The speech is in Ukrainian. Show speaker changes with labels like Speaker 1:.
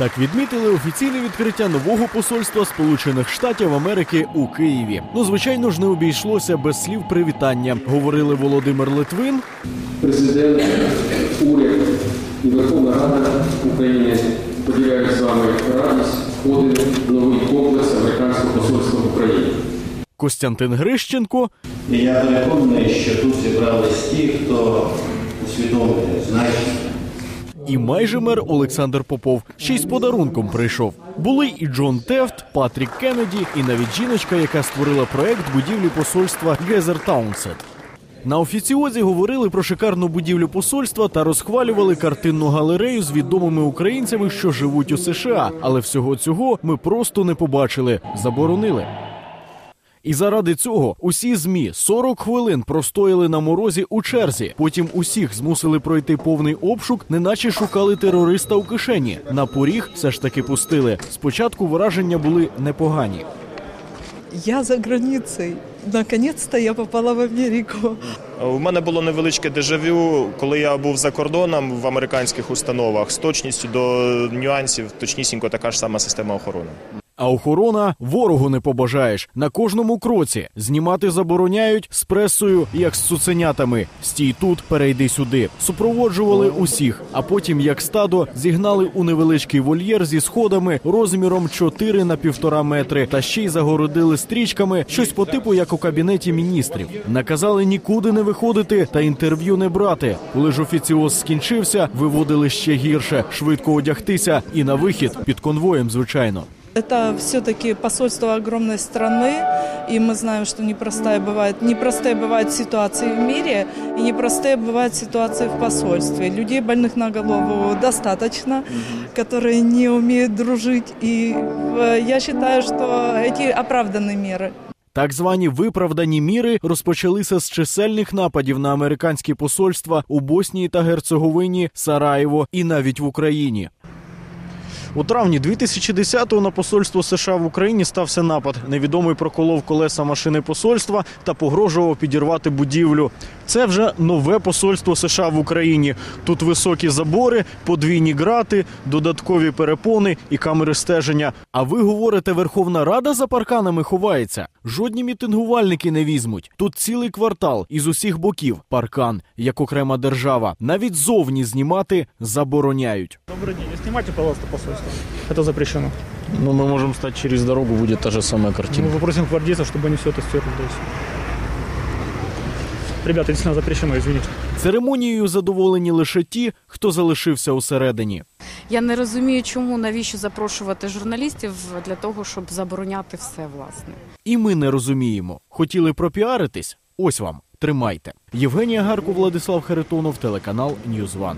Speaker 1: Так відмітили офіційне відкриття нового посольства Сполучених Штатів Америки у Києві. Ну, звичайно ж, не обійшлося без слів привітання. Говорили Володимир Литвин,
Speaker 2: Президент, уряд і Верховна Рада України поділяють з вами радість входити в новий комплекс американського посольства в Україні.
Speaker 1: Костянтин Грищенко
Speaker 3: І я переконаний, що тут зібрались ті, хто усвідомлює значення
Speaker 1: і майже мер Олександр Попов. Ще й з подарунком прийшов. Були і Джон Тефт, Патрік Кеннеді, і навіть жіночка, яка створила проект будівлі посольства Гезер Таунсет. На офіціозі говорили про шикарну будівлю посольства та розхвалювали картинну галерею з відомими українцями, що живуть у США. Але всього цього ми просто не побачили, заборонили. І заради цього усі змі 40 хвилин простояли на морозі у черзі. Потім усіх змусили пройти повний обшук, неначе шукали терориста у кишені. На поріг все ж таки пустили. Спочатку враження були непогані.
Speaker 4: Я за границей. Наконец-то я попала в Америку.
Speaker 5: У мене було невеличке дежавю, коли я був за кордоном в американських установах з точністю до нюансів, точнісінько така ж сама система охорони.
Speaker 1: А охорона ворогу не побажаєш. На кожному кроці знімати забороняють з пресою, як з цуценятами. Стій тут, перейди сюди. Супроводжували усіх, а потім, як стадо, зігнали у невеличкий вольєр зі сходами розміром 4 на півтора метри, та ще й загородили стрічками щось по типу, як у кабінеті міністрів. Наказали нікуди не виходити та інтерв'ю не брати. Коли ж офіціоз скінчився, виводили ще гірше, швидко одягтися і на вихід під конвоєм, звичайно.
Speaker 4: Это все-таки посольство огромной страны, и мы знаем, что непростая бывает, непростые бывают ситуации в мире, и непростые бывают ситуации в посольстве. Людей больных на голову достаточно, которые не умеют дружить, и э, я считаю, что эти оправданы меры.
Speaker 1: Так звані виправдані міри розпочалися з чисельних нападів на американські посольства у Боснії та Герцеговині, Сараєво і навіть в Україні. У травні 2010-го на посольство США в Україні стався напад. Невідомий проколов колеса машини посольства та погрожував підірвати будівлю. Це вже нове посольство США в Україні. Тут високі забори, подвійні грати, додаткові перепони і камери стеження. А ви говорите, Верховна Рада за парканами ховається? Жодні мітингувальники не візьмуть. Тут цілий квартал із усіх боків паркан, як окрема держава. Навіть зовні знімати забороняють.
Speaker 6: Добрый день. Снимайте, пожалуйста, посольство Это запрещено.
Speaker 1: Ну, мы можем стать через дорогу, будет та же самая
Speaker 6: Мы
Speaker 1: картина.
Speaker 6: попросим гвардейцев, чтобы они все это стерли. То есть. Ребята, действительно запрещено, извините.
Speaker 1: Церемонією задоволені лише ті, хто залишився усередині.
Speaker 7: Я не розумію, чому навіщо запрошувати журналістів для того, щоб забороняти все власне.
Speaker 1: І ми не розуміємо. Хотіли пропіаритись? Ось вам, тримайте. Євгенія Гарко, Владислав Харитонов, телеканал Ньюзван.